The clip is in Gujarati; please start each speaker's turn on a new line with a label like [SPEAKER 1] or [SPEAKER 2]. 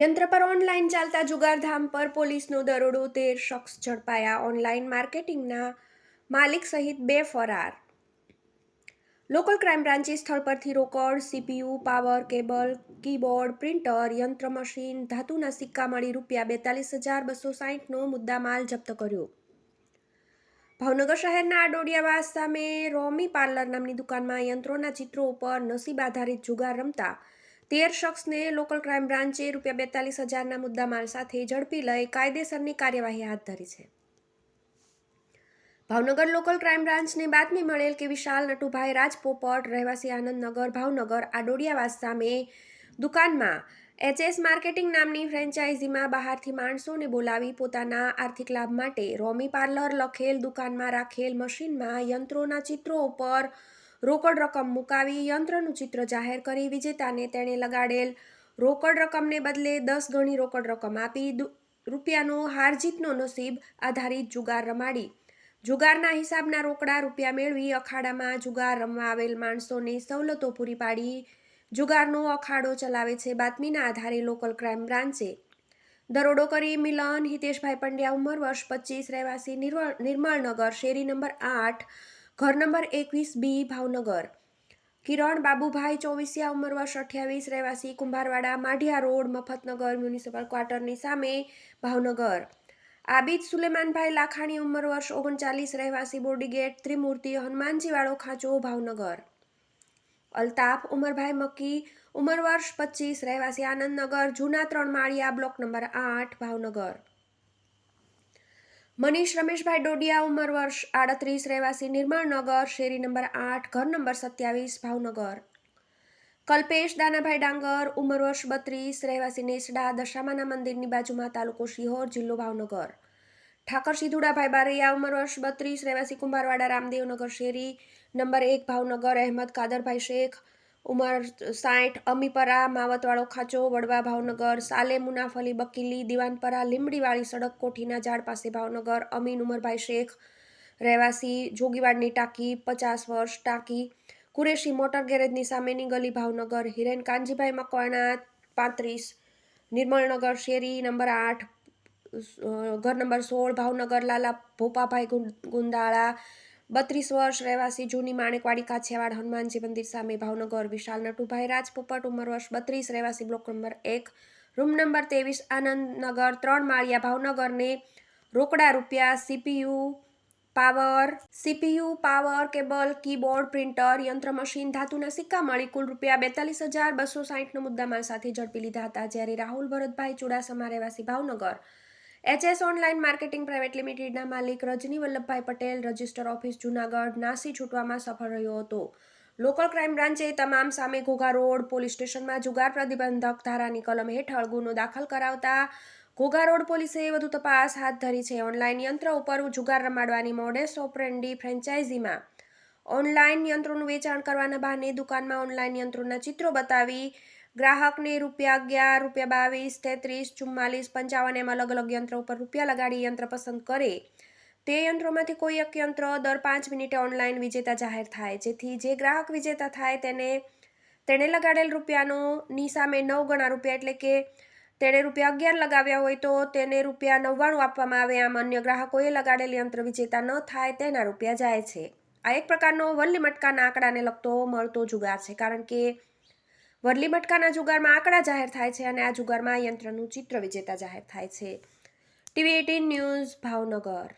[SPEAKER 1] યંત્ર પર ઓનલાઈન ચાલતા જુગારધામ પર પોલીસનો દરોડો, તેર શખ્સ ઝડપાયા ઓનલાઈન માર્કેટિંગના માલિક સહિત બે ફરાર. લોકલ ક્રાઇમ બ્રાન્ચે સ્થળ પરથી રોકડ, CPU, power, cable, keyboard, printer, યંત્ર, મશીન, ધાતુના સિક્કા મળી રૂપિયા બેતાલીસ હજાર બસો સાહીઠનો મુદ્દામાલ જપ્ત કર્યો. ભાવનગર શહેરના આડોડિયાવાસ સામે રોમી પાર્લર નામની દુકાનમાં યંત્રોના ચિત્રો ઉપર નસીબ આધારિત જુગાર રમતા તેર શખ્સને લોકલ ક્રાઇમ બ્રાન્ચે રૂપિયા બેતાલીસ હજારના મુદ્દામાલ સાથે ઝડપી લઈ કાયદેસરની કાર્યવાહી હાથ ધરી છે. ભાવનગર લોકલ ક્રાઇમ બ્રાન્ચને બાતમી મળેલ કે વિશાલ નટુભાઈ રાજપોપટ, રહેવાસી આનંદનગર, ભાવનગર, આડોડિયાવાસ સામે દુકાનમાં એચએસ માર્કેટિંગ નામની ફ્રેન્ચાઇઝીમાં બહારથી માણસોને બોલાવી પોતાના આર્થિક લાભ માટે રોમી પાર્લર લખેલ દુકાનમાં રાખેલ મશીનમાં યંત્રોના ચિત્રો ઉપર રોકડ રકમ મુકાવી યંત્રનું ચિત્ર જાહેર કરી વિજેતાને તેણે લગાડેલ રોકડ રકમને બદલે દસ ગણી રોકડ રકમ આપી રૂપિયાનો હારજીતનો નસીબ આધારિત જુગાર રમાડી. જુગારના હિસાબના રોકડા રૂપિયા મેળવી અખાડામાં જુગાર રમવા આવેલ માણસોને સવલતો પૂરી પાડી. જુગારનો અખાડો ચલાવે છે બાતમીના આધારે લોકલ ક્રાઇમ બ્રાન્ચે. દરોડો કરી મિલન, હિતેશભાઈ પંડ્યા ઉંમર વર્ષ પચીસ, રહેવાસી નિર્મળ નિર્મળનગર, શેરી નંબર આઠ ઘર નંબર એકવીસ બી, ભાવનગર. કિરણ બાબુભાઈ ચોવીસિયા ઉંમર વર્ષ અઠ્યાવીસ, રહેવાસી કુંભારવાડા, માઢિયા રોડ, મફતનગર મ્યુનિસિપલ ક્વાર્ટરની સામે, ભાવનગર. આબિદ સુલેમાનભાઈ લાખાણી ઉંમર વર્ષ ઓગણચાલીસ, રહેવાસી બોડીગેટ ત્રિમૂર્તિ હનુમાનજીવાળો ખાંચો, ભાવનગર. અલ્તાફ ઉમરભાઈ મક્કી ઉંમર વર્ષ પચીસ, રહેવાસી આનંદનગર, જૂના ત્રણ માળિયા, બ્લોક નંબર આઠ, ભાવનગર. મનીષ રમેશભાઈ ડોડિયા ઉંમર વર્ષ આડત્રીસ, રહેવાસી નિર્માણનગર શેરી નંબર આઠ, ઘર નંબર સત્યાવીસ, ભાવનગર. કલ્પેશ દાનાભાઈ ડાંગર, ઉંમર વર્ષ બત્રીસ, રહેવાસી નેસડા, દશામાના મંદિરની બાજુમાં તાલુકો શિહોર, જિલ્લો ભાવનગર. ઠાકર સિધુડાભાઈ બારૈયા, ઉંમર વર્ષ બત્રીસ, રહેવાસી કુંભારવાડા, રામદેવનગર શેરી નંબર એક, ભાવનગર, અહેમદ કાદરભાઈ શેખ ઉંમર સાઠ, અમીપરા, માવતવાળો ખાંચો, વડવા ભાવનગર સાલે મુનાફલી બકીલી, દિવાનપરા, લીમડીવાળી સડક, કોઠીના ઝાડ પાસે ભાવનગર, અમીન ઉમરભાઈ શેખ, રહેવાસી, જોગીવાડની ટાંકી, પચાસ વર્ષ, ટાંકી, કુરેશી મોટર ગેરેજની સામેની ગલી ભાવનગર, હિરેન કાનજીભાઈ મકવાણા, પાંત્રીસ નિર્મળનગર શેરી, નંબર આઠ ઘર નંબર સોળ, ભાવનગર, લાલા ભોપાભાઈ ગુંદાળા બત્રીસ વર્ષ રહેવાસી જૂની માણેકવાડી કાછેવાડ હનુમાનજી મંદિર સામે ભાવનગર, વિશાલ નટુભાઈ, રાજપોપટ ઉંમર વર્ષ બત્રીસ, રહેવાસી બ્લોક નંબર એક, રૂમ નંબર ત્રેવીસ, આનંદનગર, ત્રણ માળિયા, ભાવનગરને રોકડા રૂપિયા, CPU power CPU power cable, keyboard, printer, યંત્ર, મશીન, ધાતુના સિક્કા મળી કુલ રૂપિયા બેતાલીસ હજાર બસો સાહીઠનો મુદ્દામાલ સાથે ઝડપી લીધા હતા જ્યારે રાહુલ ભરતભાઈ ચુડાસમા, રહેવાસી Bhavnagar HS online marketing private લિમિટેડના માલિક રજની વલ્લભભાઈ પટેલ, રજિસ્ટર ઓફિસ જુનાગઢ, નાસી છૂટવામાં સફળ રહ્યો હતો. લોકલ ક્રાઇમ બ્રાન્ચે તમામ સામે ઘોઘા રોડ, પોલીસ સ્ટેશનમાં જુગાર પ્રતિબંધક ધારાની કલમ હેઠળ ગુનો દાખલ કરાવતા ઘોઘા રોડ પોલીસે વધુ તપાસ હાથ ધરી છે. ઓનલાઈન યંત્ર ઉપર જુગાર રમાડવાની મોડેસ ઓપરેન્ડી ફ્રેન્ચાઇઝીમાં ઓનલાઈન યંત્રોનું વેચાણ કરવાના બહાને દુકાનમાં ઓનલાઈન યંત્રોના ચિત્રો બતાવી ગ્રાહકને રૂપિયા અગિયાર, રૂપિયા બાવીસ, તેત્રીસ, ચુમ્માલીસ, પંચાવન એમ અલગ અલગ યંત્ર ઉપર રૂપિયા લગાડી યંત્ર પસંદ કરે. તે યંત્રોમાંથી કોઈ એક યંત્ર દર પાંચ મિનિટે ઓનલાઈન વિજેતા જાહેર થાય. જેથી જે ગ્રાહક વિજેતા થાય તેને, તેણે લગાડેલ રૂપિયાનોની સામે નવ ગણા રૂપિયા એટલે કે તેણે રૂપિયા અગિયાર લગાવ્યા હોય તો તેને રૂપિયા નવ્વાણું આપવામાં આવે. આમ અન્ય ગ્રાહકોએ લગાડેલ યંત્ર વિજેતા ન થાય તેના રૂપિયા જાય છે. આ એક પ્રકારનો વલ્લી મટકાના આંકડાને લગતો મળતો જુગાર છે. કારણ કે વરલી મટકાના જુગારમાં આંકડા જાહેર થાય છે અને આ જુગારમાં યંત્રનું ચિત્ર વિજેતા જાહેર થાય છે. TV eighteen news Bhavnagar.